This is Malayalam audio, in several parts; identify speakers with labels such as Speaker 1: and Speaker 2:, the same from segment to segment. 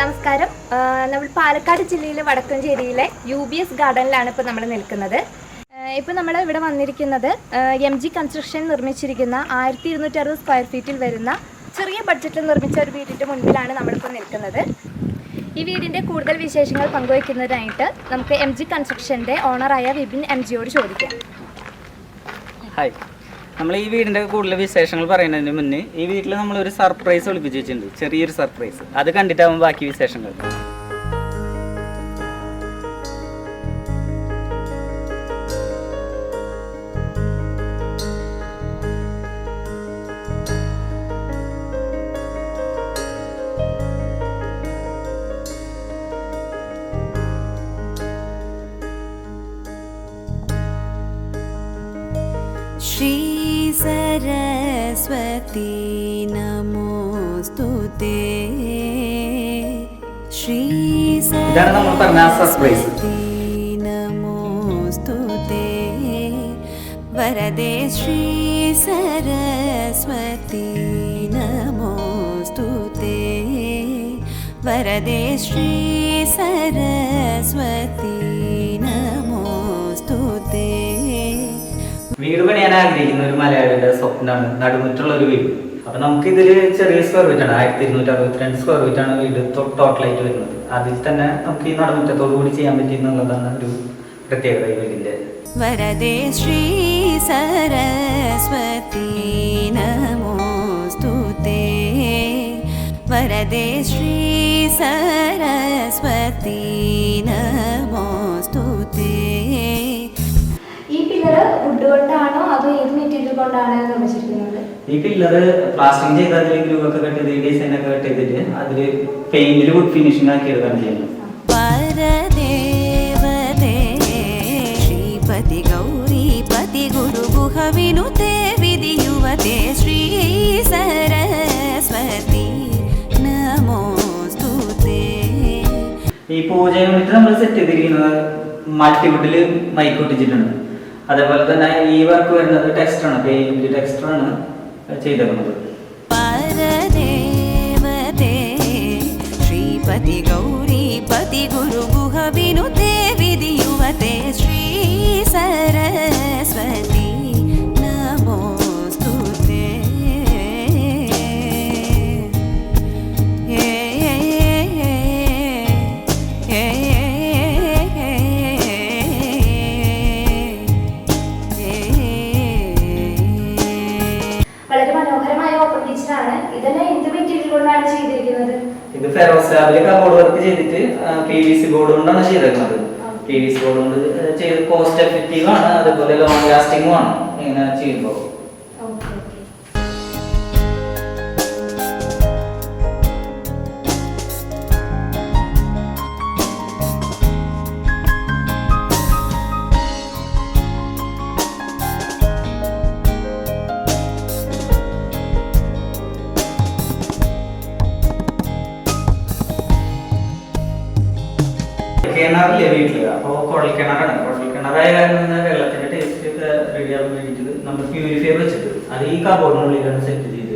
Speaker 1: നമസ്കാരം. നമ്മൾ പാലക്കാട് ജില്ലയിലെ വടക്കഞ്ചേരിയിലെ യു ബി എസ് ഗാർഡനിലാണ് ഇപ്പോൾ നമ്മൾ നിൽക്കുന്നത്. ഇപ്പോൾ നമ്മൾ ഇവിടെ വന്നിരിക്കുന്നത് എം ജി കൺസ്ട്രക്ഷൻ നിർമ്മിച്ചിരിക്കുന്ന ആയിരത്തി ഇരുന്നൂറ്റി അറുപത് സ്ക്വയർ ഫീറ്റിൽ വരുന്ന ചെറിയ ബഡ്ജറ്റിൽ നിർമ്മിച്ച ഒരു വീടിന്റെ മുൻപിലാണ് നമ്മളിപ്പോൾ നിൽക്കുന്നത്. ഈ വീടിന്റെ കൂടുതൽ വിശേഷങ്ങൾ പങ്കുവയ്ക്കുന്നതിനായിട്ട് നമുക്ക് എം ജി കൺസ്ട്രക്ഷന്റെ ഓണറായ വിപിൻ എം ജിയോട് ചോദിക്കാം.
Speaker 2: ഹായ്. നമ്മൾ ഈ വീടിന്റെ കൂടുതൽ വിശേഷങ്ങൾ പറയുന്നതിന് മുന്നേ ഈ വീട്ടിൽ നമ്മൾ ഒരു സർപ്രൈസ് ഒളിപ്പിച്ച് വെച്ചിട്ടുണ്ട്. ചെറിയൊരു സർപ്രൈസ് അത് കണ്ടിട്ടാവും ബാക്കി വിശേഷങ്ങൾ.
Speaker 3: सरस्वती नमो ते।
Speaker 2: श्री
Speaker 3: सरस्वती नमो स्तुते वरदे श्री सरस्वती नमोऽस्तु ते। वरदे श्री सरस्वती नमो ते।
Speaker 2: വീട് പണിയാൻ ആഗ്രഹിക്കുന്ന ഒരു മലയാളിയുടെ സ്വപ്നമാണ് നടുമുറ്റുള്ള ഒരു വീട്. അപ്പൊ നമുക്ക് ഇതിൽ ചെറിയ സ്ക്വയർ ഫീറ്റ് ആണ്. ആയിരത്തി ഇരുന്നൂറ്റി അറുപത്തിരണ്ട് സ്ക്വയർ ഫീറ്റ് ആണ് വീട് ടോട്ടലായിട്ട് വരുന്നത്. അതിൽ തന്നെ നമുക്ക് ഈ നടുമുറ്റത്തോടു കൂടി ചെയ്യാൻ പറ്റിയെന്നുള്ളതാണ് ഒരു പ്രത്യേകത ഈ വീടിന്റെ.
Speaker 3: വരദേ ശ്രീ സരസ്വതി നമോസ്തുതേ വരദേ ശ്രീ
Speaker 1: സരസ്വതി നമോ വുഡ് കൊണ്ടാണോ അതോ ഏത് മെറ്റീരിയൽ കൊണ്ടാണ് നിർമ്മിച്ചിരിക്കുന്നത്?
Speaker 2: ഈ കില്ലറ് പ്ലാസ്റ്റിക് ചെയ്ത് അതിൽ ഗ്രൂപ്പൊക്കെ കട്ട് ചെയ്ത് ഡിസൈൻ ഒക്കെ കട്ട് ചെയ്തിട്ട് അതിൽ പെയിന്റിൽ വുഡ് ഫിനിഷിംഗ് ആക്കി എടുക്കാൻ ചെയ്യുന്നത്.
Speaker 3: ಗೌರಿಪತಿ ಗುರು ಗುಹವಿನು ತೇ ವಿಧಿಯುವತೆ ಶ್ರೀ ಸರಸ್ವತಿ നമോസ്തുതേ
Speaker 2: ഈ പൂജയെ യൂണിറ്റ് നമ്മൾ സെറ്റ് ചെയ്തിരിക്കുന്നത് മൾട്ടിവുഡിൽ മൈക്ക് ഒട്ടിച്ചിട്ടുണ്ട്. അതേപോലെ തന്നെ ഈ വർക്ക് വരുന്നത് ടെക്സ്റ്ററാണ് പെയിന്റ്
Speaker 1: ടെക്സ്റ്ററാണ് ചെയ്തിരുന്നത് ശ്രീപതി ഗൗ
Speaker 2: ഇത് ആ കബോർഡ് വർക്ക് ചെയ്തിട്ട് പി വി സി ബോർഡ് കൊണ്ടാണ് ചെയ്തേക്കുന്നത് പി വി സി ബോർഡ് കൊണ്ട് ചെയ്ത് കോസ്റ്റ് എഫക്റ്റീവ് ആണ് അതുപോലെ ലോങ് ലാസ്റ്റിംഗും ആണ് ഇങ്ങനെ ചെയ്യുമ്പോൾ കിണറില്ലേ വീട്ടിൽ? അപ്പോൾ കുഴൽ കിണറാണ് കുഴൽ കിണറായ വെള്ളത്തിന്റെ ടേസ്റ്റ് ഒക്കെ റെഡി ആവാൻ വേണ്ടിയിട്ട് നമ്മൾ പ്യൂരിഫയർ വെച്ചിട്ട് അത് ഈ കബോർഡിനുള്ളിലാണ് സെറ്റ് ചെയ്തിരിക്കുന്നത്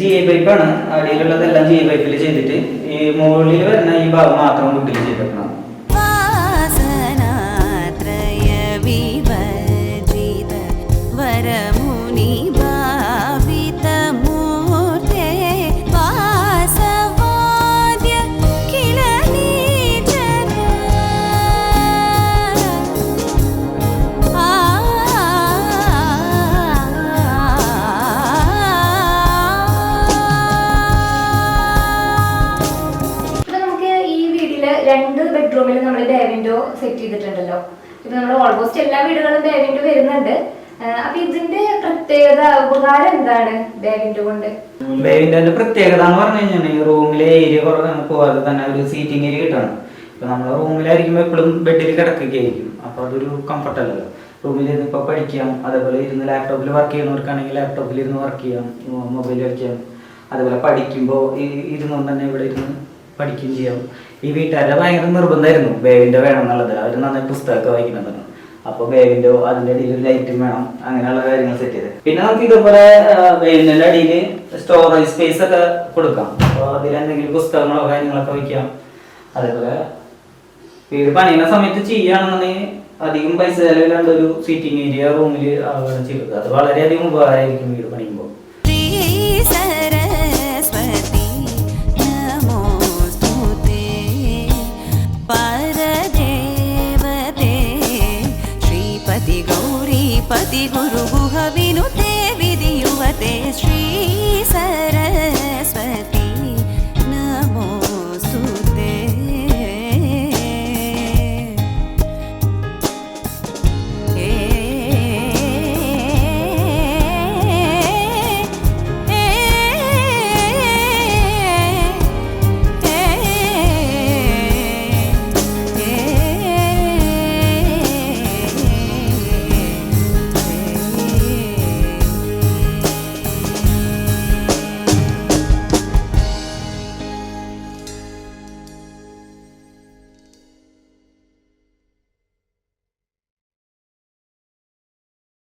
Speaker 2: ജി ഐ പൈപ്പാണ് അടിയിലുള്ളതെല്ലാം ജി ഐ പൈപ്പിൽ ചെയ്തിട്ട് ഈ മുകളിൽ വരുന്ന ഈ ഭാഗം മാത്രം കുട്ടിയിൽ ചെയ്തിട്ടുണ്ട്
Speaker 1: ചെയ്തിട്ടുണ്ടല്ലോ. ഇപ്പൊ നമ്മൾ ഓൾമോസ്റ്റ് എല്ലാ വീടുകളും ഡേ വരുന്നുണ്ട്. അപ്പൊ ഇതിന്റെ പ്രത്യേകത ഉപകാരം എന്താണ് ബാഗിന്റെ കൊണ്ട്?
Speaker 2: ബേബിന്റെ പ്രത്യേകത എന്ന് പറഞ്ഞു കഴിഞ്ഞാൽ റൂമിലെ ഏരിയ പോകാതെ തന്നെ ഒരു സീറ്റിംഗ് ഏരിയ കിട്ടണം. ഇപ്പൊ നമ്മളെ റൂമിലായിരിക്കുമ്പോൾ എപ്പോഴും ബെഡിൽ കിടക്കുകയായിരിക്കും. അപ്പൊ അതൊരു കംഫർട്ട് അല്ലല്ലോ. റൂമിൽ ഇരുന്ന് ഇപ്പൊ പഠിക്കാം. അതേപോലെ ഇരുന്ന് ലാപ്ടോപ്പിൽ വർക്ക് ചെയ്യുന്നവർക്കാണെങ്കിൽ ലാപ്ടോപ്പിൽ ഇരുന്ന് വർക്ക് ചെയ്യാം. മൊബൈൽ ചെയ്യാം. അതേപോലെ പഠിക്കുമ്പോൾ ഇരുന്നുകൊണ്ട് തന്നെ ഇവിടെ ഇരുന്ന് പഠിക്കുകയും ചെയ്യാം. ഈ വീട്ടുകാരുടെ ഭയങ്കര നിർബന്ധമായിരുന്നു. ബേബിന്റെ വേണം എന്നുള്ളത്. അവർ നന്നായി പുസ്തകമൊക്കെ വായിക്കുന്നതാണ് അപ്പോൾ ബേബിന്റെ അതിന്റെ അടിയിൽ ഒരു ലൈറ്റും വേണം. അങ്ങനെയുള്ള കാര്യങ്ങൾ സെറ്റ് ചെയ്ത്. പിന്നെ നമുക്ക് ഇതുപോലെ ബേബിന്റെ അടിയിൽ സ്റ്റോറേജ് സ്പേസ് ഒക്കെ കൊടുക്കാം. അപ്പോൾ അതിൽ എന്തെങ്കിലും പുസ്തകങ്ങളോ കാര്യങ്ങളൊക്കെ വയ്ക്കാം. അതേപോലെ വീട് പണിയുന്ന സമയത്ത് ചെയ്യുകയാണെന്നുണ്ടെങ്കിൽ അധികം പൈസ ചെലവില്ലാണ്ട് ഒരു സീറ്റിംഗ് ഏരിയ റൂമിൽ അവിടെ ചെയ്തത്. അത് വളരെയധികം ഉപകാരമായിരിക്കും വീട് പണിയുമ്പോൾ.